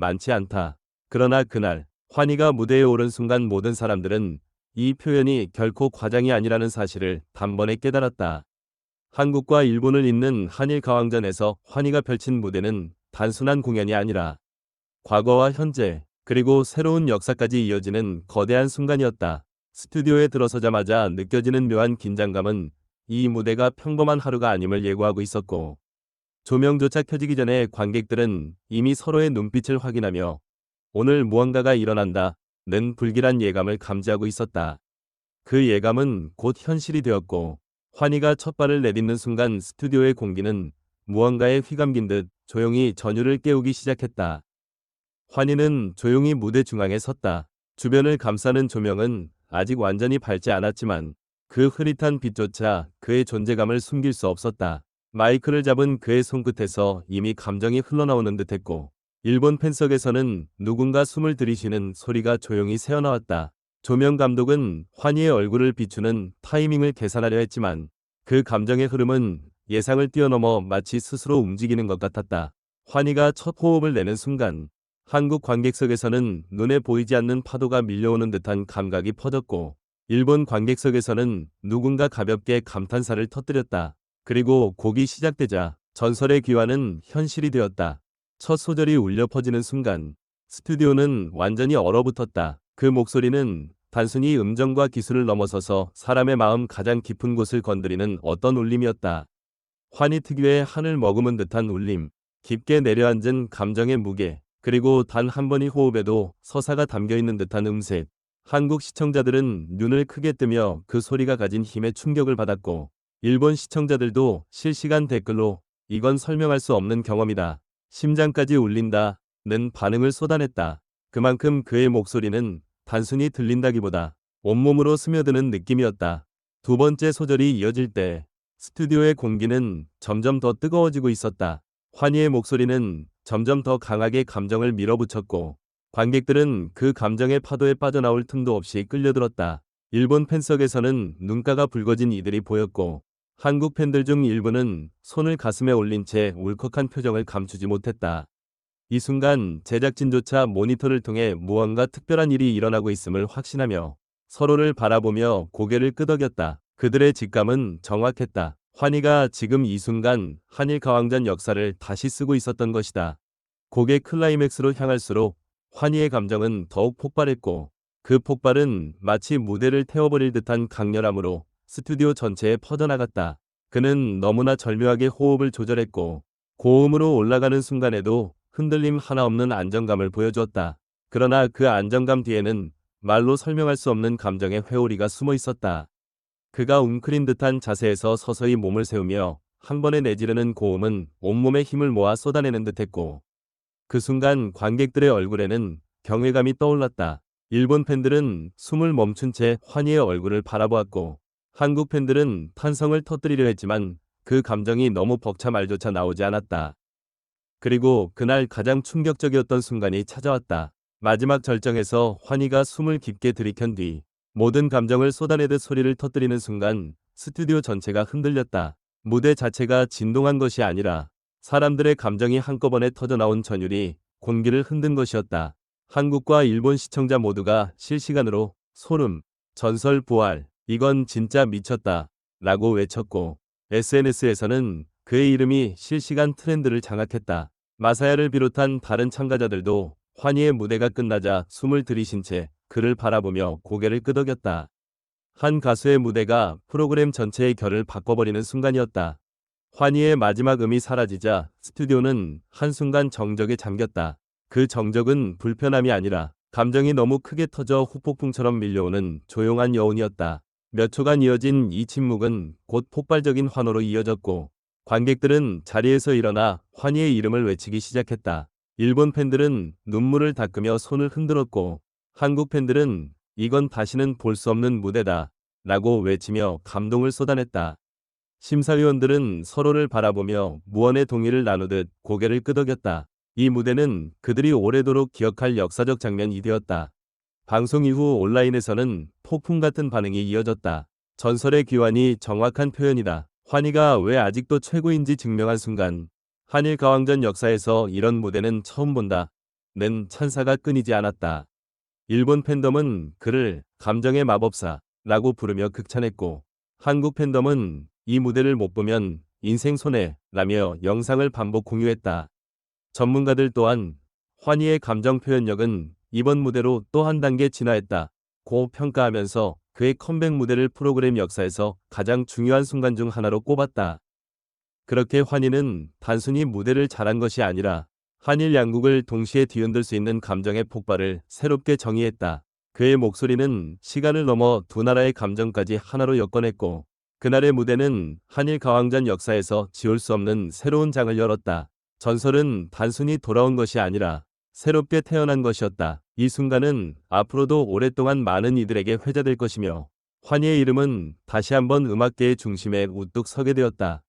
많지 않다. 그러나 그날 환희가 무대에 오른 순간 모든 사람들은 이 표현이 결코 과장이 아니라는 사실을 단번에 깨달았다. 한국과 일본을 잇는 한일 가왕전에서 환희가 펼친 무대는 단순한 공연이 아니라 과거와 현재 그리고 새로운 역사까지 이어지는 거대한 순간이었다. 스튜디오에 들어서자마자 느껴지는 묘한 긴장감은 이 무대가 평범한 하루가 아님을 예고하고 있었고 조명조차 켜지기 전에 관객들은 이미 서로의 눈빛을 확인하며 오늘 무언가가 일어난다 는 불길한 예감을 감지하고 있었다. 그 예감은 곧 현실이 되었고 환희가 첫 발을 내딛는 순간 스튜디오의 공기는 무언가에 휘감긴 듯 조용히 전율을 깨우기 시작했다. 환희는 조용히 무대 중앙에 섰다. 주변을 감싸는 조명은 아직 완전히 밝지 않았지만 그 흐릿한 빛조차 그의 존재감을 숨길 수 없었다. 마이크를 잡은 그의 손끝에서 이미 감정이 흘러나오는 듯했고 일본 팬석에서는 누군가 숨을 들이쉬는 소리가 조용히 새어나왔다. 조명 감독은 환희의 얼굴을 비추는 타이밍을 계산하려 했지만 그 감정의 흐름은 예상을 뛰어넘어 마치 스스로 움직이는 것 같았다. 환희가 첫 호흡을 내는 순간 한국 관객석에서는 눈에 보이지 않는 파도가 밀려오는 듯한 감각이 퍼졌고 일본 관객석에서는 누군가 가볍게 감탄사를 터뜨렸다. 그리고 곡이 시작되자 전설의 귀환은 현실이 되었다. 첫 소절이 울려 퍼지는 순간 스튜디오는 완전히 얼어붙었다. 그 목소리는 단순히 음정과 기술을 넘어서서 사람의 마음 가장 깊은 곳을 건드리는 어떤 울림이었다. 환희 특유의 하늘 머금은 듯한 울림, 깊게 내려앉은 감정의 무게, 그리고 단 한 번의 호흡에도 서사가 담겨 있는 듯한 음색. 한국 시청자들은 눈을 크게 뜨며 그 소리가 가진 힘에 충격을 받았고, 일본 시청자들도 실시간 댓글로 이건 설명할 수 없는 경험이다. 심장까지 울린다. 는 반응을 쏟아냈다. 그만큼 그의 목소리는 단순히 들린다기보다 온몸으로 스며드는 느낌이었다. 두 번째 소절이 이어질 때 스튜디오의 공기는 점점 더 뜨거워지고 있었다. 환희의 목소리는 점점 더 강하게 감정을 밀어붙였고 관객들은 그 감정의 파도에 빠져나올 틈도 없이 끌려들었다. 일본 팬석에서는 눈가가 붉어진 이들이 보였고 한국 팬들 중 일부는 손을 가슴에 올린 채 울컥한 표정을 감추지 못했다. 이 순간 제작진조차 모니터를 통해 무언가 특별한 일이 일어나고 있음을 확신하며 서로를 바라보며 고개를 끄덕였다. 그들의 직감은 정확했다. 환희가 지금 이 순간 한일 가왕전 역사를 다시 쓰고 있었던 것이다. 곡의 클라이맥스로 향할수록 환희의 감정은 더욱 폭발했고 그 폭발은 마치 무대를 태워버릴 듯한 강렬함으로 스튜디오 전체에 퍼져나갔다. 그는 너무나 절묘하게 호흡을 조절했고 고음으로 올라가는 순간에도 흔들림 하나 없는 안정감을 보여주었다. 그러나 그 안정감 뒤에는 말로 설명할 수 없는 감정의 회오리가 숨어 있었다. 그가 웅크린 듯한 자세에서 서서히 몸을 세우며 한 번에 내지르는 고음은 온몸의 힘을 모아 쏟아내는 듯했고 그 순간 관객들의 얼굴에는 경외감이 떠올랐다. 일본 팬들은 숨을 멈춘 채 환희의 얼굴을 바라보았고 한국 팬들은 탄성을 터뜨리려 했지만 그 감정이 너무 벅차 말조차 나오지 않았다. 그리고 그날 가장 충격적이었던 순간이 찾아왔다. 마지막 절정에서 환희가 숨을 깊게 들이켠 뒤 모든 감정을 쏟아내듯 소리를 터뜨리는 순간 스튜디오 전체가 흔들렸다. 무대 자체가 진동한 것이 아니라 사람들의 감정이 한꺼번에 터져나온 전율이 공기를 흔든 것이었다. 한국과 일본 시청자 모두가 실시간으로 소름, 전설 부활, 이건 진짜 미쳤다. 라고 외쳤고 SNS에서는 그의 이름이 실시간 트렌드를 장악했다. 마사야를 비롯한 다른 참가자들도 환희의 무대가 끝나자 숨을 들이신 채 그를 바라보며 고개를 끄덕였다. 한 가수의 무대가 프로그램 전체의 결을 바꿔버리는 순간이었다. 환희의 마지막 음이 사라지자 스튜디오는 한순간 정적에 잠겼다. 그 정적은 불편함이 아니라 감정이 너무 크게 터져 후폭풍처럼 밀려오는 조용한 여운이었다. 몇 초간 이어진 이 침묵은 곧 폭발적인 환호로 이어졌고 관객들은 자리에서 일어나 환희의 이름을 외치기 시작했다. 일본 팬들은 눈물을 닦으며 손을 흔들었고 한국 팬들은 이건 다시는 볼 수 없는 무대다 라고 외치며 감동을 쏟아냈다. 심사위원들은 서로를 바라보며 무언의 동의를 나누듯 고개를 끄덕였다. 이 무대는 그들이 오래도록 기억할 역사적 장면이 되었다. 방송 이후 온라인에서는 폭풍 같은 반응이 이어졌다. 전설의 귀환이 정확한 표현이다. 환희가 왜 아직도 최고인지 증명한 순간 한일 가왕전 역사에서 이런 무대는 처음 본다. 낸 찬사가 끊이지 않았다. 일본 팬덤은 그를 감정의 마법사라고 부르며 극찬했고 한국 팬덤은 이 무대를 못 보면 인생 손해라며 영상을 반복 공유했다. 전문가들 또한 환희의 감정 표현력은 이번 무대로 또 한 단계 진화했다. 고 평가하면서 그의 컴백 무대를 프로그램 역사에서 가장 중요한 순간 중 하나로 꼽았다. 그렇게 환희는 단순히 무대를 잘한 것이 아니라 한일 양국을 동시에 뒤흔들 수 있는 감정의 폭발을 새롭게 정의했다. 그의 목소리는 시간을 넘어 두 나라의 감정까지 하나로 엮어냈고 그날의 무대는 한일 가왕전 역사에서 지울 수 없는 새로운 장을 열었다. 전설은 단순히 돌아온 것이 아니라 새롭게 태어난 것이었다. 이 순간은 앞으로도 오랫동안 많은 이들에게 회자될 것이며 환희의 이름은 다시 한번 음악계의 중심에 우뚝 서게 되었다.